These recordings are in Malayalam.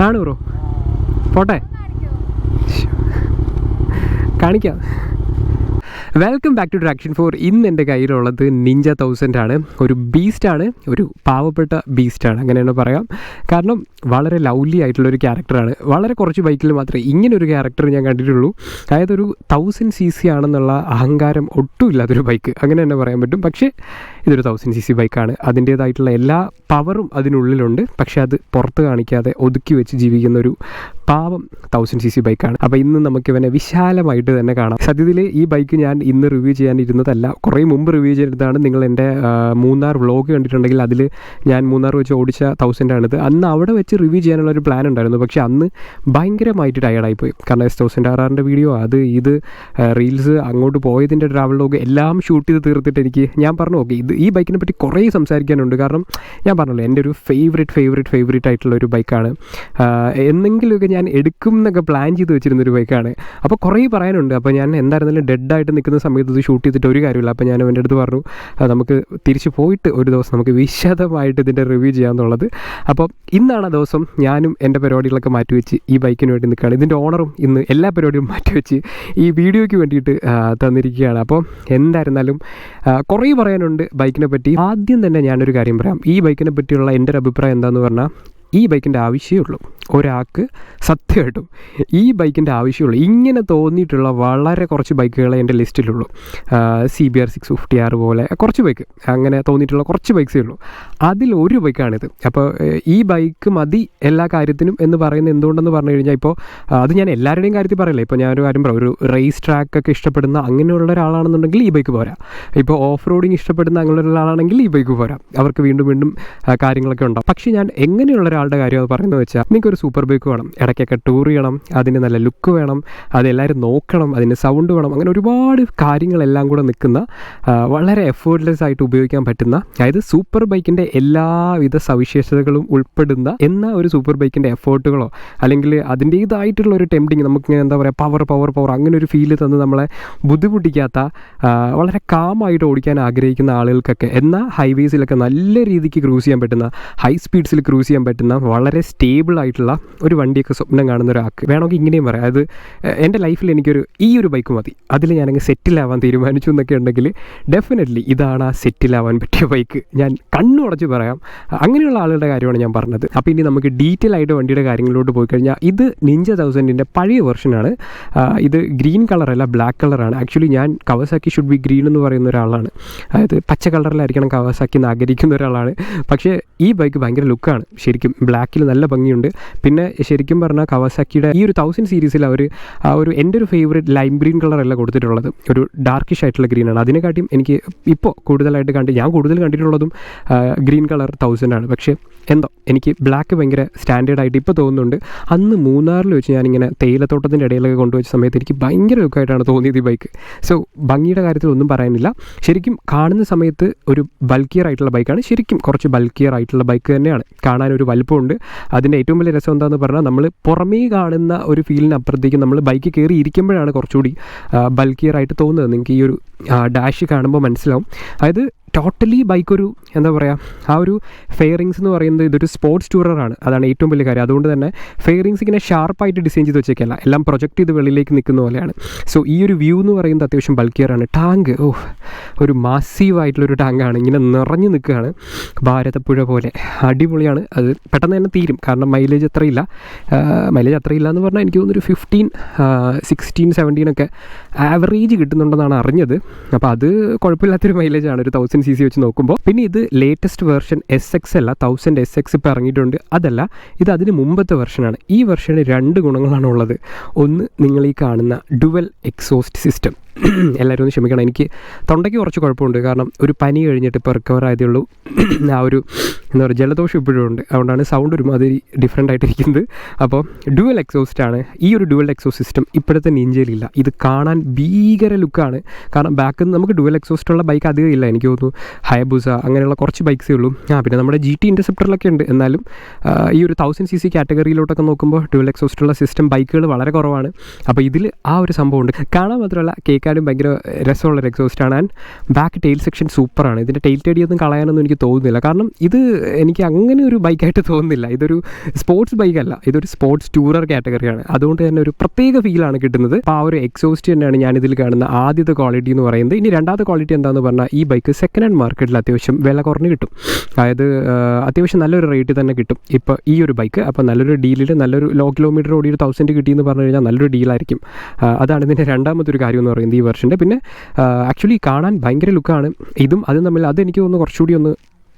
ആണ് ബ്രോ പോട്ടെ. കാണിക്കാം. Welcome back to traction four ഇന്ന് എന്റെ കയ്യിലുള്ളത് നിഞ്ച തൗസൻഡ് ആണ്. ഒരു ബീസ്റ്റാണ് ഒരു പാവപ്പെട്ട ബീസ്റ്റാണ് അങ്ങനെയാണ് പറയാം. കാരണം വളരെ ലൗലി ആയിട്ടുള്ള ഒരു ക്യാരക്ടറാണ് വളരെ കുറച്ച് ബൈക്കിൽ മാത്രമേ ഇങ്ങനെ ഒരു ക്യാരക്ടർ ഞാൻ കണ്ടിട്ടുള്ളൂ. അതായത് ഒരു തൗസൻഡ് സി സി ആണെന്നുള്ള അഹങ്കാരം ഒട്ടും ഒട്ടുമില്ലാത്തൊരു ബൈക്ക് അങ്ങനെ തന്നെ പറയാൻ പറ്റും. പക്ഷേ ഇതൊരു തൗസൻഡ് സി സി ബൈക്കാണ് അതിന്റേതായിട്ടുള്ള എല്ലാ പവറും അതിനുള്ളിലുണ്ട്. പക്ഷേ അത് പുറത്ത് കാണിക്കാതെ ഒതുക്കി വെച്ച് ജീവിക്കുന്ന ഒരു പാവം തൗസൻഡ് സി സി ബൈക്കാണ് അപ്പോൾ ഇന്ന് നമുക്ക് ഇവനെ വിശാലമായിട്ട് തന്നെ കാണാം. സത്യത്തിൽ ഈ ബൈക്ക് ഞാൻ ഇന്ന് റിവ്യൂ ചെയ്യാനിരുന്നതല്ല. കുറേ മുമ്പ് റിവ്യൂ ചെയ്തതാണ് നിങ്ങൾ എന്റെ മൂന്നാർ വ്ളോഗ് കണ്ടിട്ടുണ്ടെങ്കിൽ അതിൽ ഞാൻ മൂന്നാർ വെച്ച് ഓടിച്ച തൗസൻഡാണിത് അന്ന് അവിടെ വെച്ച് റിവ്യൂ ചെയ്യാനുള്ള ഒരു പ്ലാൻ ഉണ്ടായിരുന്നു. പക്ഷേ അന്ന് ഭയങ്കരമായിട്ട് ടയർഡായിപ്പോയി കാരണം എസ് തൗസൻഡ് ആർ ആറിന്റെ വീഡിയോ അത് ഇത് റീൽസ് അങ്ങോട്ട് പോയതിന്റെ ട്രാവൽ ലോഗ് എല്ലാം ഷൂട്ട് ചെയ്ത് തീർത്തിട്ട് എനിക്ക് ഞാൻ പറഞ്ഞു ഓക്കെ ഇത് ഈ ബൈക്കിനെ പറ്റി കുറേ സംസാരിക്കാനുണ്ട്. കാരണം ഞാൻ പറഞ്ഞല്ലോ എന്റെ ഒരു ഫേവറേറ്റ് ഫേവറേറ്റ് ഫേവറേറ്റ് ആയിട്ടുള്ള ഒരു ബൈക്കാണ് എന്നെങ്കിലുമൊക്കെ ഞാൻ എടുക്കും എന്നൊക്കെ പ്ലാൻ ചെയ്ത് വെച്ചിരുന്ന ഒരു ബൈക്കാണ് അപ്പോൾ കുറേ പറയാനുണ്ട്. അപ്പോൾ ഞാൻ എന്തായിരുന്നാലും ഡെഡായിട്ട് നിൽക്കുന്ന സമയത്ത് ഇത് ഷൂട്ട് ചെയ്തിട്ട് ഒരു കാര്യമില്ല. അപ്പോൾ ഞാൻ അവന്റെ അടുത്ത് പറഞ്ഞു നമുക്ക് തിരിച്ച് പോയിട്ട് ഒരു ദിവസം നമുക്ക് വിശദമായിട്ട് ഇതിന്റെ റിവ്യൂ ചെയ്യാമെന്നുള്ളത് അപ്പോൾ ഇന്നാണ് ആ ദിവസം ഞാനും എന്റെ പരിപാടികളൊക്കെ മാറ്റിവെച്ച് ഈ ബൈക്കിന് വേണ്ടി നിൽക്കുകയാണ്. ഇതിന്റെ ഓണറും ഇന്ന് എല്ലാ പരിപാടിയും മാറ്റിവെച്ച് ഈ വീഡിയോയ്ക്ക് വേണ്ടിയിട്ട് തന്നിരിക്കുകയാണ്. അപ്പോൾ എന്തായിരുന്നാലും കുറേ പറയാനുണ്ട്. ബൈക്കിനെ പറ്റി ആദ്യം തന്നെ ഞാനൊരു കാര്യം പറയാം. ഈ ബൈക്കിനെ പറ്റിയുള്ള എന്റെ ഒരു അഭിപ്രായം എന്താണെന്ന് പറഞ്ഞാൽ ഈ ബൈക്കിന്റെ ആവശ്യമേ ഉള്ളൂ. ഒരാൾക്ക് സത്യമായിട്ടും ഈ ബൈക്കിന്റെ ആവശ്യമുള്ളൂ ഇങ്ങനെ തോന്നിയിട്ടുള്ള വളരെ കുറച്ച് ബൈക്കുകളെ എന്റെ ലിസ്റ്റിലുള്ളൂ. C B R six fifty R പോലെ കുറച്ച് ബൈക്ക്. അങ്ങനെ തോന്നിയിട്ടുള്ള കുറച്ച് ബൈക്സേ ഉള്ളൂ. അതിൽ ഒരു ബൈക്കാണിത്. അപ്പോൾ ഈ ബൈക്ക് മതി എല്ലാ കാര്യത്തിനും എന്ന് പറയുന്നത് എന്തുകൊണ്ടെന്ന് പറഞ്ഞു കഴിഞ്ഞാൽ ഇപ്പോൾ അത് ഞാൻ എല്ലാവരുടെയും കാര്യത്തിൽ പറയില്ല. ഇപ്പോൾ ഞാനൊരു കാര്യം പറയാം. ഒരു റേസ് ട്രാക്കൊക്കെ ഇഷ്ടപ്പെടുന്ന അങ്ങനെയുള്ള ഒരാളാണെന്നുണ്ടെങ്കിൽ ഈ ബൈക്ക് പോരാ. ഇപ്പോൾ ഓഫ് റോഡിങ് ഇഷ്ടപ്പെടുന്ന അങ്ങനെയുള്ള ഒരാളാണെങ്കിൽ ഈ ബൈക്ക് പോരാ. അവർക്ക് വീണ്ടും വീണ്ടും കാര്യങ്ങളൊക്കെ ഉണ്ടാവും. പക്ഷേ ഞാൻ എങ്ങനെയുള്ള ഒരാളുടെ കാര്യം പറയുന്നത് വെച്ചാൽ നിങ്ങൾക്ക് ഒരു സൂപ്പർ ബൈക്ക് വേണം. ഇടയ്ക്കൊക്കെ ടൂർ ചെയ്യണം അതിന് നല്ല ലുക്ക് വേണം അതെല്ലാവരും നോക്കണം അതിന് സൗണ്ട് വേണം അങ്ങനെ ഒരുപാട് കാര്യങ്ങളെല്ലാം കൂടെ നിൽക്കുന്ന വളരെ എഫേർട്ട്ലെസ് ആയിട്ട് ഉപയോഗിക്കാൻ പറ്റുന്ന അതായത് സൂപ്പർ ബൈക്കിന്റെ എല്ലാവിധ സവിശേഷതകളും ഉൾപ്പെടുന്ന എന്ന ഒരു സൂപ്പർ ബൈക്കിന്റെ എഫേർട്ടുകളോ അല്ലെങ്കിൽ അതിന്റേതായിട്ടുള്ള ഒരു ടെംപ്റ്റിങ് നമുക്ക് എന്താ പറയുക പവർ പവർ പവർ അങ്ങനെ ഒരു ഫീൽ തന്ന് നമ്മളെ ബുദ്ധിമുട്ടിക്കാത്ത വളരെ കാമായിട്ട് ഓടിക്കാൻ ആഗ്രഹിക്കുന്ന ആളുകൾക്കൊക്കെ എന്നാൽ ഹൈവേസിലൊക്കെ നല്ല രീതിക്ക് ക്രൂസ് ചെയ്യാൻ പറ്റുന്ന ഹൈ സ്പീഡ്സിൽ ക്രൂസ് ചെയ്യാൻ പറ്റുന്ന വളരെ സ്റ്റേബിൾ ആയിട്ടുള്ള ഒരു വണ്ടിയൊക്കെ സ്വപ്നം കാണുന്ന ഒരാൾക്ക് വേണമെങ്കിൽ ഇങ്ങനെയും പറയാം. അത് എന്റെ ലൈഫിൽ എനിക്കൊരു ഈ ഒരു ബൈക്ക് മതി. അതിൽ ഞാനങ്ങ് സെറ്റിലാവാൻ തീരുമാനിച്ചു എന്നൊക്കെ ഉണ്ടെങ്കിൽ ഡെഫിനറ്റ്ലി ഇതാണ് ആ സെറ്റിലാവാൻ പറ്റിയ ബൈക്ക് ഞാൻ കണ്ണുടച്ച് പറയാം. അങ്ങനെയുള്ള ആളുകളുടെ കാര്യമാണ് ഞാൻ പറഞ്ഞത്. അപ്പോൾ ഇനി നമുക്ക് ഡീറ്റെയിൽ ആയിട്ട് വണ്ടിയുടെ കാര്യങ്ങളിലോട്ട് പോയി കഴിഞ്ഞാൽ ഇത് നിഞ്ച തൗസൻഡിന്റെ പഴയ വെർഷനാണ് ഇത് ഗ്രീൻ കളറല്ല ബ്ലാക്ക് കളറാണ് ആക്ച്വലി ഞാൻ കവസാക്കി ഷുഡ് ബി ഗ്രീൻ എന്ന് പറയുന്ന ഒരാളാണ്. അതായത് പച്ച കളറിലായിരിക്കണം കവസാക്കി എന്ന് ആഗ്രഹിക്കുന്ന ഒരാളാണ്. പക്ഷേ ഈ ബൈക്ക് ഭയങ്കര ലുക്കാണ് ശരിക്കും ബ്ലാക്കിൽ നല്ല ഭംഗിയുണ്ട്. പിന്നെ ശരിക്കും പറഞ്ഞാൽ കവാസാക്കിയുടെ ഈ ഒരു തൗസൻഡ് സീരീസിൽ അവർ ആ ഒരു എന്റെ ഒരു ഫേവറേറ്റ് ലൈം ഗ്രീൻ കളറല്ല കൊടുത്തിട്ടുള്ളത്. ഒരു ഡാർക്കിഷ് ആയിട്ടുള്ള ഗ്രീനാണ് അതിനെക്കാട്ടിയും എനിക്ക് ഇപ്പോൾ കൂടുതലായിട്ട് കണ്ട് ഞാൻ കൂടുതൽ കണ്ടിട്ടുള്ളതും ഗ്രീൻ കളർ തൗസൻഡ് ആണ്. പക്ഷേ എന്തോ എനിക്ക് ബ്ലാക്ക് ഭയങ്കര സ്റ്റാൻഡേർഡ് ആയിട്ട് ഇപ്പോൾ തോന്നുന്നുണ്ട്. അന്ന് മൂന്നാറിൽ വെച്ച് ഞാനിങ്ങനെ തേയിലത്തോട്ടത്തിന്റെ ഇടയിലൊക്കെ കൊണ്ടുവച്ച സമയത്ത് എനിക്ക് ഭയങ്കര ലുക്കായിട്ടാണ് തോന്നിയത് ഈ ബൈക്ക് സോ ഭംഗിയുടെ കാര്യത്തിൽ ഒന്നും പറയാനില്ല. ശരിക്കും കാണുന്ന സമയത്ത് ഒരു ബൾക്കിയർ ആയിട്ടുള്ള ബൈക്കാണ് ശരിക്കും കുറച്ച് ബൾക്കിയർ ആയിട്ടുള്ള ബൈക്ക് തന്നെയാണ്. കാണാൻ ഒരു വലുപ്പമുണ്ട് അതിന്റെ ഏറ്റവും വലിയ രസം എന്താണെന്ന് പറഞ്ഞാൽ നമ്മൾ പുറമേ കാണുന്ന ഒരു ഫീലിനപ്പുറത്തേക്ക് നമ്മൾ ബൈക്ക് കയറി ഇരിക്കുമ്പോഴാണ് കുറച്ചുകൂടി ബൾക്കിയർ ആയിട്ട് തോന്നുന്നത്. നിങ്ങൾക്ക് ഈ ഒരു ഡാഷ് കാണുമ്പോൾ മനസ്സിലാവും. അതായത് ടോട്ടലി ബൈക്കൊരു എന്താ പറയുക ആ ഒരു ഫെയറിങ്സ് എന്ന് പറയുന്നത് ഇതൊരു സ്പോർട്സ് ടൂററാണ് അതാണ് ഏറ്റവും വലിയ കാര്യം. അതുകൊണ്ട് തന്നെ ഫെയറിങ്സ് ഇങ്ങനെ ഷാർപ്പായിട്ട് ഡിസൈൻ ചെയ്ത് വെച്ചേക്കല്ല. എല്ലാം പ്രൊജക്റ്റ് ചെയ്ത് വെളിയിലേക്ക് നിൽക്കുന്ന പോലെയാണ്. സോ ഈ ഒരു വ്യൂ എന്ന് പറയുന്നത് അത്യാവശ്യം ബൾക്കിയറാണ് ടാങ്ക് ഓ ഒരു മാസീവായിട്ടുള്ളൊരു ടാങ്കാണ് ഇങ്ങനെ നിറഞ്ഞു നിൽക്കുകയാണ് ഭാരതപ്പുഴ പോലെ. അടിപൊളിയാണ്. അത് പെട്ടെന്ന് തന്നെ തീരും. കാരണം മൈലേജ് അത്രയില്ല. മൈലേജ് അത്രയില്ല എന്ന് പറഞ്ഞാൽ എനിക്ക് തോന്നുന്നു ഒരു ഫിഫ്റ്റീൻ സിക്സ്റ്റീൻ സെവന്റീനൊക്കെ ആവറേജ് കിട്ടുന്നുണ്ടെന്നാണ് അറിഞ്ഞത്. അപ്പോൾ അത് കുഴപ്പമില്ലാത്തൊരു മൈലേജാണ് ഒരു തൗസൻഡ് സി സി വെച്ച് നോക്കുമ്പോൾ പിന്നെ ഇത് ലേറ്റസ്റ്റ് വേർഷൻ എസ് എക്സ് അല്ല തൗസൻഡ് എസ് എക്സ് ഇപ്പോൾ ഇറങ്ങിയിട്ടുണ്ട്. അതല്ല ഇത് അതിന് മുമ്പത്തെ വെർഷനാണ് ഈ വെർഷന് രണ്ട് ഗുണങ്ങളാണ് ഉള്ളത്. ഒന്ന് നിങ്ങൾ ഈ കാണുന്ന ഡുവൽ എക്സോസ്റ്റ് സിസ്റ്റം എല്ലാവരും ഒന്ന് ക്ഷമിക്കണം. എനിക്ക് തൊണ്ടയ്ക്ക് കുറച്ച് കുഴപ്പമുണ്ട്. കാരണം ഒരു പനി കഴിഞ്ഞിട്ട് ഇപ്പോൾ റിക്കവർ ആയതേ ഉള്ളൂ ആ ഒരു എന്താ പറയുക ജലദോഷം ഇപ്പോഴും ഉണ്ട്. അതുകൊണ്ടാണ് സൗണ്ട് ഒരു ഒരുമാതിരി ഡിഫറെന്റ് ആയിട്ടിരിക്കുന്നത്. അപ്പോൾ ഡുവൽ എക്സോസ്റ്റ് ആണ്. ഈ ഒരു ഡുവൽ എക്സോ സിസ്റ്റം ഇപ്പോഴത്തെ നിഞ്ചയിലില്ല ഇത് കാണാൻ ഭീകര ലുക്കാണ് കാരണം ബാക്കിൽ നിന്ന് നമുക്ക് ഡുവൽ എക്സോസ്റ്റ് ഉള്ള ബൈക്ക് അധികം ഇല്ല. എനിക്ക് തോന്നുന്നു ഹയബൂസ അങ്ങനെയുള്ള കുറച്ച് ബൈക്സേ ഉള്ളൂ. ആ പിന്നെ നമ്മുടെ ജി ടി ഇന്റർസെപ്റ്ററിലൊക്കെ ഉണ്ട്. എന്നാലും ഈ ഒരു തൗസൻഡ് സി സി കാറ്റഗറിയിലോട്ടൊക്കെ നോക്കുമ്പോൾ ഡുവൽ എക്സോസ്റ്റ് ഉള്ള സിസ്റ്റം ബൈക്കുകൾ വളരെ കുറവാണ്. അപ്പോൾ ഇതിൽ ആ ഒരു സംഭവമുണ്ട് കാണാൻ മാത്രമല്ല കേൾക്കാൻ ബൈക്കിനെക്കാളും ഭയങ്കര രസമുള്ള ആണ്. ആൻഡ് ബാക്ക് ടെയിൽ സെക്ഷൻ സൂപ്പറാണ് ഇതിന്റെ ടെയിൽ ഒന്നും കളയാനൊന്നും എനിക്ക് തോന്നുന്നില്ല. കാരണം ഇത് എനിക്ക് അങ്ങനെ ഒരു ബൈക്കായിട്ട് തോന്നുന്നില്ല. ഇതൊരു സ്പോർട്സ് ബൈക്കല്ല ഇതൊരു സ്പോർട്സ് ടൂറർ കാറ്റഗറിയാണ് അതുകൊണ്ട് തന്നെ ഒരു പ്രത്യേക ഫീലാണ് കിട്ടുന്നത്. അപ്പോൾ ആ ഒരു എക്സോസ്റ്റ് തന്നെയാണ് ഞാൻ ഇതിൽ കാണുന്ന ആദ്യത്തെ ക്വാളിറ്റി എന്ന് പറയുന്നത്. ഇനി രണ്ടാമത്തെ ക്വാളിറ്റി എന്താണെന്ന് പറഞ്ഞാൽ ഈ ബൈക്ക് സെക്കൻഡ് ഹാൻഡ് മാർക്കറ്റിൽ അത്യാവശ്യം വില കുറഞ്ഞ് കിട്ടും. അതായത് അത്യാവശ്യം നല്ലൊരു റേറ്റ് തന്നെ കിട്ടും. ഇപ്പോൾ ഈ ഒരു ബൈക്ക് അപ്പോൾ നല്ലൊരു ഡീലിൽ നല്ലൊരു ലോ കിലോമീറ്റർ ഓടി ഒരു തൗസൻഡ് കിട്ടിയെന്ന് പറഞ്ഞു കഴിഞ്ഞാൽ നല്ലൊരു ഡീലായിരിക്കും അതാണ് ഇതിന്റെ രണ്ടാമത്തെ ഒരു കാര്യം എന്ന് പറയുന്നത്. ഈ വെർഷന്റെ. പിന്നെ ആക്ച്വലി കാണാൻ ഭയങ്കര ലുക്കാണ്. ഇതും അതും തമ്മിൽ അത് എനിക്ക് തോന്നുന്നു കുറച്ചുകൂടി ഒന്ന്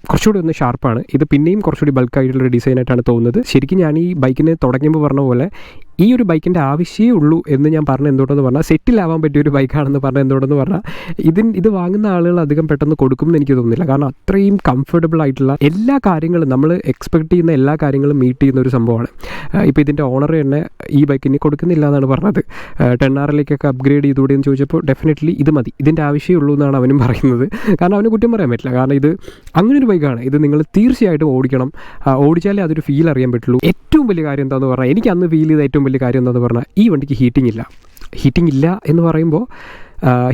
കുറച്ചുകൂടി ഒന്ന് ഷാർപ്പാണ് ഇത് പിന്നെയും കുറച്ചുകൂടി ബൾക്കായിട്ടുള്ള ഡിസൈനായിട്ടാണ് തോന്നുന്നത്. ശരിക്കും ഞാൻ ഈ ബൈക്കിന് തുടങ്ങുമ്പോൾ പറഞ്ഞ പോലെ ഈ ഒരു ബൈക്കിന്റെ ആവശ്യമേ ഉള്ളൂ എന്ന് ഞാൻ പറഞ്ഞ എന്തുകൊണ്ടെന്ന് പറഞ്ഞാൽ സെറ്റിലാവാൻ പറ്റിയ ഒരു ബൈക്കാണെന്ന് പറഞ്ഞ എന്തുകൊണ്ടെന്ന് പറഞ്ഞാൽ ഇതിൻ ഇത് വാങ്ങുന്ന ആളുകൾ അധികം പെട്ടെന്ന് കൊടുക്കും എന്ന് എനിക്ക് തോന്നുന്നില്ല. കാരണം അത്രയും കംഫർട്ടബിൾ ആയിട്ടുള്ള എല്ലാ കാര്യങ്ങളും നമ്മൾ എക്സ്പെക്ട് ചെയ്യുന്ന എല്ലാ കാര്യങ്ങളും മീറ്റ് ചെയ്യുന്ന ഒരു സംഭവമാണ്. ഇപ്പോൾ ഇതിന്റെ ഓണർ തന്നെ ഈ ബൈക്കിന് കൊടുക്കുന്നില്ല എന്നാണ് പറഞ്ഞത്. ടെൻ ആറിലേക്കൊക്കെ അപ്ഗ്രേഡ് ചെയ്തുകൂടി എന്ന് ചോദിച്ചപ്പോൾ ഡെഫിനറ്റ്ലി ഇത് മതി. ഇതിന്റെ ആവശ്യമേ ഉള്ളൂ എന്നാണ് അവനും പറയുന്നത്. കാരണം അവന് കുറ്റം പറയാൻ പറ്റില്ല. കാരണം ഇത് അങ്ങനെ ഒരു ബൈക്കാണ് ഇത് നിങ്ങൾ തീർച്ചയായിട്ടും ഓടിക്കണം. ഓടിച്ചാലേ അതൊരു ഫീൽ അറിയാൻ പറ്റുള്ളൂ. ഏറ്റവും വലിയ കാര്യം എന്താണെന്ന് പറഞ്ഞാൽ എനിക്ക് അന്ന് ഫീൽ ചെയ്ത ഏറ്റവും വലിയ കാര്യം എന്താണെന്ന് പറഞ്ഞാൽ ഈ വണ്ടിക്ക് ഹീറ്റിംഗ് ഇല്ല. ഹീറ്റിംഗ് ഇല്ല എന്ന് പറയുമ്പോൾ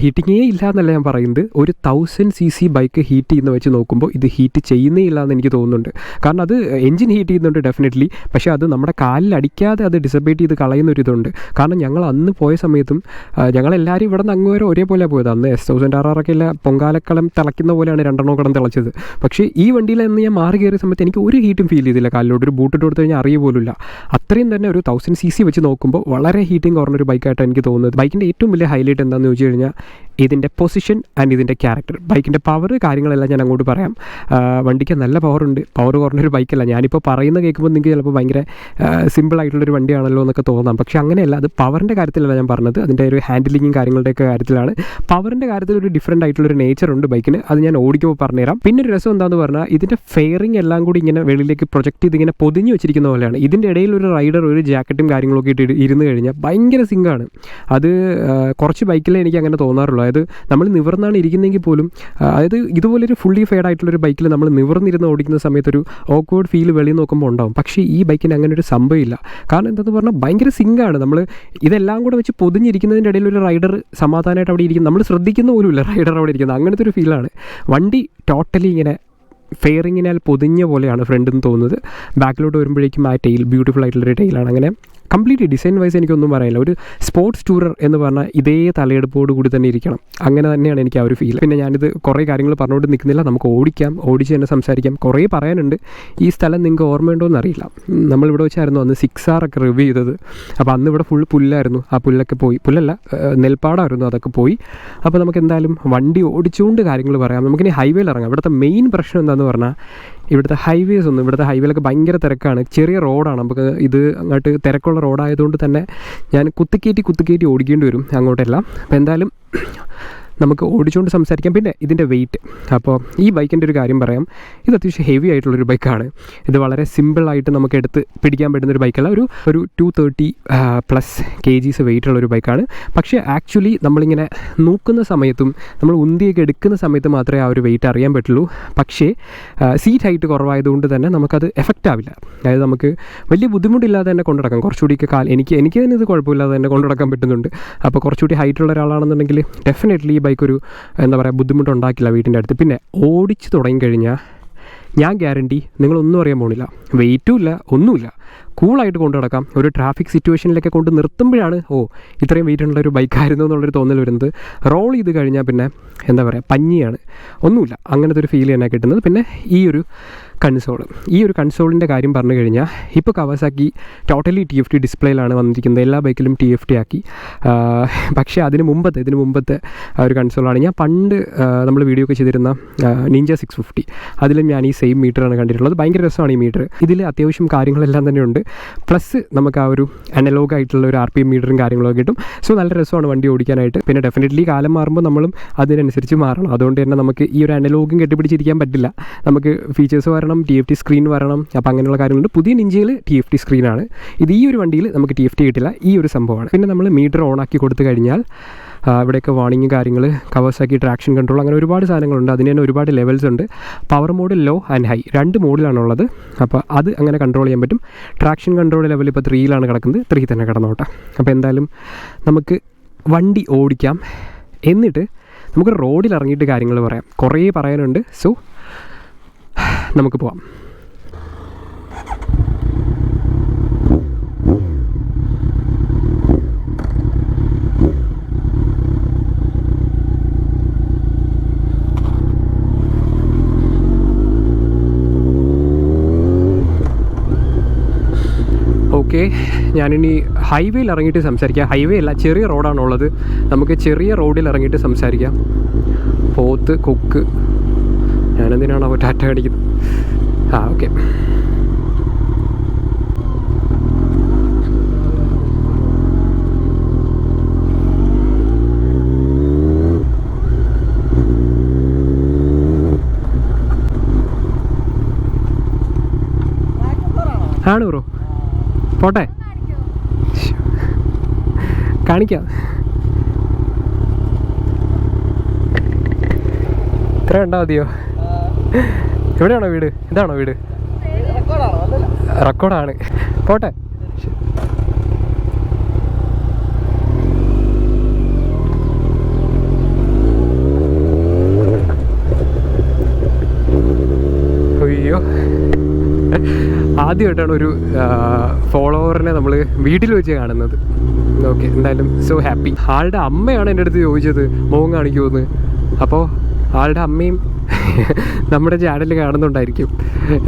ഹീറ്റിങ്ങേ ഇല്ല എന്നല്ല ഞാൻ പറയുന്നത്. ഒരു thousand C C bike heat ചെയ്യുന്ന വെച്ച് നോക്കുമ്പോൾ ഇത് ഹീറ്റ് ചെയ്യുന്നേ ഇല്ല എന്ന് എനിക്ക് തോന്നുന്നുണ്ട്. കാരണം അത് എഞ്ചിൻ ഹീറ്റ് ചെയ്യുന്നുണ്ട് ഡെഫിനറ്റ്ലി പക്ഷേ അത് നമ്മുടെ കാലിൽ അടിക്കാതെ അത് ഡിസബേറ്റ് ചെയ്ത് കളയുന്ന ഒരു ഇതുണ്ട്. കാരണം ഞങ്ങൾ അന്ന് പോയ സമയത്തും ഞങ്ങളെല്ലാവരും ഇവിടെ നിന്ന് അങ്ങ് വരെ ഒരേപോലെ പോയത്. അന്ന് എസ് തൗസൻഡ് ആർ ആറൊക്കെ ഇല്ല പൊങ്കാലക്കളം തിളയ്ക്കുന്ന പോലെയാണ് രണ്ടെണ്ണം കടം തിളച്ചത്. പക്ഷേ ഈ വണ്ടിയിൽ നിന്ന് ഞാൻ മാറി കയറിയ സമയത്ത് എനിക്ക് ഒരു ഹീറ്റും ഫീൽ ചെയ്തില്ല. കാലിലോട്ട് ഒരു ബൂട്ട് ഇട്ട് കൊടുത്തു കഴിഞ്ഞാൽ അറിയ പോലുമില്ല. അത്രയും തന്നെ ഒരു തൗസൻഡ് സി സി വെച്ച് നോക്കുമ്പോൾ വളരെ ഹീറ്റിംഗ് കുറഞ്ഞൊരു ബൈക്കായിട്ടാണ് എനിക്ക് തോന്നുന്നത്. ബൈക്കിന്റെ ഏറ്റവും വലിയ ഹൈലൈറ്റ് എന്താണെന്ന് ചോദിച്ചു കഴിഞ്ഞാൽ ഇതിന്റെ പൊസിഷൻ ആൻഡ് ഇതിന്റെ ക്യാരക്ടർ ബൈക്കിന്റെ പവർ കാര്യങ്ങളെല്ലാം ഞാൻ അങ്ങോട്ട് പറയാം. വണ്ടിക്ക് നല്ല പവറുണ്ട് പവർ കുറഞ്ഞൊരു ബൈക്കല്ല ഞാനിപ്പോൾ പറയുന്ന കേൾക്കുമ്പോൾ നിങ്ങൾക്ക് ചിലപ്പോൾ ഭയങ്കര സിമ്പിളായിട്ടുള്ളൊരു വണ്ടിയാണല്ലോ എന്നൊക്കെ തോന്നാം. പക്ഷേ അങ്ങനെയല്ല. അത് പവറിന്റെ കാര്യത്തിലല്ല ഞാൻ പറഞ്ഞത്. അതിന്റെ ഒരു ഹാൻഡിലിങ്ങും കാര്യങ്ങളുടെയൊക്കെ കാര്യത്തിലാണ്. പവറിന്റെ കാര്യത്തിൽ ഒരു ഡിഫറെന്റ് ആയിട്ടുള്ളൊരു നേച്ചർ ഉണ്ട് ബൈക്കിന് അത് ഞാൻ ഓടിക്കുമ്പോൾ പറഞ്ഞുതരാം. പിന്നെ ഒരു രസം എന്താണെന്ന് പറഞ്ഞാൽ ഇതിന്റെ ഫെയറിങ് എല്ലാം കൂടി ഇങ്ങനെ വെളിയിലേക്ക് പ്രൊജക്റ്റ് ചെയ്ത് ഇങ്ങനെ പൊതിഞ്ഞ് വെച്ചിരിക്കുന്ന പോലെയാണ്. ഇതിന്റെ ഇടയിൽ ഒരു റൈഡർ ഒരു ജാക്കറ്റും കാര്യങ്ങളൊക്കെ ഇട്ട് ഇരുന്ന് കഴിഞ്ഞാൽ ഭയങ്കര സിംഗാണ് അത് കുറച്ച് ബൈക്കിലേ എനിക്ക് അങ്ങനെ തോന്നാറുള്ളൂ. അതായത് നമ്മൾ നിവർന്നാണ് ഇരിക്കുന്നതെങ്കിൽ പോലും അതായത് ഇതുപോലൊരു ഫുള്ളി ഫെയർഡ് ആയിട്ടുള്ളൊരു ബൈക്കിൽ നമ്മൾ നിവർന്നിരുന്ന് ഓടിക്കുന്ന സമയത്ത് ഒരു ഓക്വേർഡ് ഫീൽ വെളിയിൽ നോക്കുമ്പോൾ ഉണ്ടാവും. പക്ഷേ ഈ ബൈക്കിന് അങ്ങനെ ഒരു സംഭവമില്ല കാരണം എന്താണെന്ന് പറഞ്ഞാൽ ഭയങ്കര സിങ്കാണ് നമ്മൾ ഇതെല്ലാം കൂടെ വെച്ച് പൊതിഞ്ഞിരിക്കുന്നതിന്റെ ഇടയിൽ ഒരു റൈഡർ സമാധാനമായിട്ട് അവിടെ ഇരിക്കും നമ്മൾ ശ്രദ്ധിക്കുന്ന പോലുമില്ല റൈഡർ അവിടെ ഇരിക്കുന്നത്. അങ്ങനത്തെ ഒരു ഫീലാണ് വണ്ടി ടോട്ടലി ഇങ്ങനെ ഫെയറിങ്ങിനാൽ പൊതിഞ്ഞ പോലെയാണ് ഫ്രണ്ടിൽ നിന്ന് തോന്നുന്നത്. ബാക്കിലോട്ട് വരുമ്പോഴേക്കും ആ ടെയിൽ ബ്യൂട്ടിഫുൾ ആയിട്ടുള്ളൊരു ടെയിലാണ് അങ്ങനെ കംപ്ലീറ്റ്ലി ഡിസൈൻ വൈസ് എനിക്കൊന്നും പറയാനില്ല. ഒരു സ്പോർട്സ് ടൂറർ എന്ന് പറഞ്ഞാൽ ഇതേ തലയെടുപ്പോട് കൂടി തന്നെ ഇരിക്കണം. അങ്ങനെ തന്നെയാണ് എനിക്ക് ആ ഒരു ഫീൽ പിന്നെ ഞാനിത് കുറേ കാര്യങ്ങൾ പറഞ്ഞുകൊണ്ട് നിൽക്കുന്നില്ല. നമുക്ക് ഓടിക്കാം ഓടിച്ച് തന്നെ സംസാരിക്കാം. കുറേ പറയാനുണ്ട്. ഈ സ്ഥലം നിങ്ങൾക്ക് ഓർമ്മയുണ്ടോ എന്നറിയില്ല. നമ്മളിവിടെ വെച്ചായിരുന്നു അന്ന് സിക്സ് ആറൊക്കെ റിവ്യൂ ചെയ്തത്. അപ്പോൾ അന്ന് ഇവിടെ ഫുൾ പുല്ലായിരുന്നു. ആ പുല്ലൊക്കെ പോയി. പുല്ലല്ല നെൽപ്പാടായിരുന്നു. അതൊക്കെ പോയി. അപ്പോൾ നമുക്ക് എന്തായാലും വണ്ടി ഓടിച്ചുകൊണ്ട് കാര്യങ്ങൾ പറയാം. നമുക്കിനി ഹൈവേയിൽ ഇറങ്ങാം. ഇവിടുത്തെ മെയിൻ പ്രശ്നം എന്താണെന്ന് പറഞ്ഞാൽ ഇവിടുത്തെ ഹൈവേസ് ഒന്നും ഇവിടുത്തെ ഹൈവേയിലൊക്കെ ഭയങ്കര തിരക്കാണ്. ചെറിയ റോഡാണ് നമുക്ക് ഇത് അങ്ങോട്ട് തിരക്കുള്ള റോഡായതുകൊണ്ട് തന്നെ ഞാൻ കുത്തിക്കയറ്റി കുത്തിക്കയറ്റി ഓടിക്കേണ്ടി വരും അങ്ങോട്ടെല്ലാം. അപ്പോൾ എന്തായാലും നമുക്ക് ഓടിച്ചുകൊണ്ട് സംസാരിക്കാം. പിന്നെ ഇതിന്റെ വെയിറ്റ് അപ്പോൾ ഈ ബൈക്കിന്റെ ഒരു കാര്യം പറയാം. ഇത് അത്യാവശ്യം ഹെവി ആയിട്ടുള്ളൊരു ബൈക്കാണ് ഇത് വളരെ സിമ്പിളായിട്ട് നമുക്ക് എടുത്ത് പിടിക്കാൻ പറ്റുന്ന ഒരു ബൈക്കല്ല ഒരു ഒരു two thirty plus K Gs weight ഉള്ള ഒരു ബൈക്കാണ് പക്ഷേ ആക്ച്വലി നമ്മളിങ്ങനെ നോക്കുന്ന സമയത്തും നമ്മൾ ഉന്തിയൊക്കെ എടുക്കുന്ന സമയത്ത് മാത്രമേ ആ ഒരു വെയിറ്റ് അറിയാൻ പറ്റുള്ളൂ. പക്ഷേ സീറ്റ് ഹൈറ്റ് കുറവായതുകൊണ്ട് തന്നെ നമുക്കത് എഫക്റ്റ് ആവില്ല. അതായത് നമുക്ക് വലിയ ബുദ്ധിമുട്ടില്ലാതെ തന്നെ കൊണ്ടു നടക്കാം കുറച്ചുകൂടിയൊക്കെ കാൽ എനിക്ക് എനിക്ക് തന്നെ ഇത് കുഴപ്പമില്ലാതെ തന്നെ കൊണ്ടു നടക്കാൻ പറ്റുന്നുണ്ട്. അപ്പോൾ കുറച്ചുകൂടി ഹൈറ്റ് ഉള്ള ഒരാളാണെന്നുണ്ടെങ്കിൽ ഡെഫിനറ്റ്ലി ഈ ബൈക്ക് ഒരു എന്താ പറയുക ബുദ്ധിമുട്ടുണ്ടാക്കില്ല വീട്ടിന്റെ അടുത്ത്. പിന്നെ ഓടിച്ച് തുടങ്ങിക്കഴിഞ്ഞാൽ ഞാൻ ഗ്യാരണ്ടി നിങ്ങളൊന്നും അറിയാൻ പോണില്ല. വെയിറ്റും ഇല്ല ഒന്നുമില്ല. കൂളായിട്ട് കൊണ്ടു നടക്കാം. ഒരു ട്രാഫിക് സിറ്റുവേഷനിലൊക്കെ കൊണ്ട് നിർത്തുമ്പോഴാണ് ഓ ഇത്രയും വെയിറ്റ് ഉള്ള ഒരു ബൈക്കായിരുന്നു എന്നുള്ളൊരു തോന്നൽ വരുന്നത്. റോൾ ചെയ്ത് കഴിഞ്ഞാൽ പിന്നെ എന്താ പറയുക പഞ്ഞിയാണ്. ഒന്നുമില്ല. അങ്ങനത്തെ ഒരു ഫീൽ തന്നെ കിട്ടുന്നത്. പിന്നെ ഈ ഒരു കൺസോൾ ഈ ഒരു കൺസോളിന്റെ കാര്യം പറഞ്ഞു കഴിഞ്ഞാൽ ഇപ്പോൾ Kawasaki totally T F T ഡിസ്പ്ലേയിലാണ് വന്നിരിക്കുന്നത്. എല്ലാ ബൈക്കിലും ടി എഫ് ടി ആക്കി. പക്ഷേ അതിന് മുമ്പത്തെ ഇതിന് മുമ്പത്തെ ഒരു കൺസോളാണ്. ഞാൻ പണ്ട് നമ്മൾ വീഡിയോ ഒക്കെ ചെയ്തിരുന്ന നിഞ്ച സിക്സ് ഫിഫ്റ്റി അതിലും ഞാൻ ഈ സെയിം മീറ്ററാണ് കണ്ടിട്ടുള്ളത്. ഭയങ്കര രസമാണ് ഈ മീറ്റർ ഇതിൽ അത്യാവശ്യം കാര്യങ്ങളെല്ലാം തന്നെ ഉണ്ട്. പ്ലസ് നമുക്ക് ആ ഒരു അനലോഗ് ആയിട്ടുള്ള ഒരു ആർ പി എം മീറ്ററും കാര്യങ്ങളൊക്കെ കിട്ടും. സോ നല്ല രസമാണ് വണ്ടി ഓടിക്കാനായിട്ട്. പിന്നെ ഡെഫിനറ്റ്ലി കാലം മാറുമ്പോൾ നമ്മളും അതിനനുസരിച്ച് മാറണം. അതുകൊണ്ട് തന്നെ നമുക്ക് ഈ ഒരു അനലോഗും കെട്ടിപ്പിടിച്ചിരിക്കാൻ പറ്റില്ല. നമുക്ക് ഫീച്ചേഴ്സ് വരണം ടി എഫ് ടി സ്ക്രീൻ വരണം അപ്പോൾ അങ്ങനെയുള്ള കാര്യങ്ങളുണ്ട്. പുതിയ നിഞ്ചയിൽ ടി എഫ് ടി സ്ക്രീനാണ് ഇത് ഈ ഒരു വണ്ടിയിൽ നമുക്ക് ടി എഫ് ടി കിട്ടില്ല. ഈ ഒരു സംഭവമാണ്. പിന്നെ നമ്മൾ മീറ്റർ ഓൺ ആക്കി കൊടുത്തു കഴിഞ്ഞാൽ ഇവിടെയൊക്കെ വാണിംഗ് കാര്യങ്ങൾ കവേഴ്സാക്കി ട്രാക്ഷൻ കൺട്രോൾ അങ്ങനെ ഒരുപാട് സാധനങ്ങളുണ്ട്. അതിന് തന്നെ ഒരുപാട് ലെവൽസ് ഉണ്ട്. Power mode low and high രണ്ട് മോഡിലാണുള്ളത് അപ്പോൾ അത് അങ്ങനെ കൺട്രോൾ ചെയ്യാൻ പറ്റും. ട്രാക്ഷൻ കൺട്രോൾ ലെവൽ ഇപ്പോൾ ത്രീയിലാണ് കിടക്കുന്നത്. ത്രീ തന്നെ കിടന്നോട്ടെ. അപ്പോൾ എന്തായാലും നമുക്ക് വണ്ടി ഓടിക്കാം. എന്നിട്ട് നമുക്ക് റോഡിൽ ഇറങ്ങിയിട്ട് കാര്യങ്ങൾ പറയാം. കുറേ പറയാനുണ്ട്. സോ നമുക്ക് പോവാം. ഓക്കെ ഞാനിനി ഹൈവേയിൽ ഇറങ്ങിയിട്ട് സംസാരിക്കാം. ഹൈവേ അല്ല ചെറിയ റോഡാണുള്ളത്. നമുക്ക് ചെറിയ റോഡിൽ ഇറങ്ങിയിട്ട് സംസാരിക്കാം. പോത്ത് കൊക്ക്. ഞാനെന്തിനാണോ ടാറ്റ അടിക്കുന്നത് ആ ഓക്കെ. ആണ് ബ്രോ. പോട്ടെ. കാണിക്കാം. ഇത്ര ഉണ്ടാ മതിയോ എവിടെയാണോ വീട്? ഇതാണോ വീട്? റെക്കോർഡാണ്. പോട്ടെ. അയ്യോ. ആദ്യമായിട്ടാണ് ഒരു ഫോളോവറിനെ നമ്മൾ വീട്ടിൽ വെച്ച് കാണുന്നത്. ഓക്കെ എന്തായാലും സോ ഹാപ്പി ആളുടെ അമ്മയാണ് എന്റെ അടുത്ത് ചോദിച്ചത് മുഖം കാണിക്കുമെന്ന് അപ്പോൾ ആളുടെ അമ്മയും നമ്മുടെ ചാനൽ കാണുന്നുണ്ടായിരിക്കും.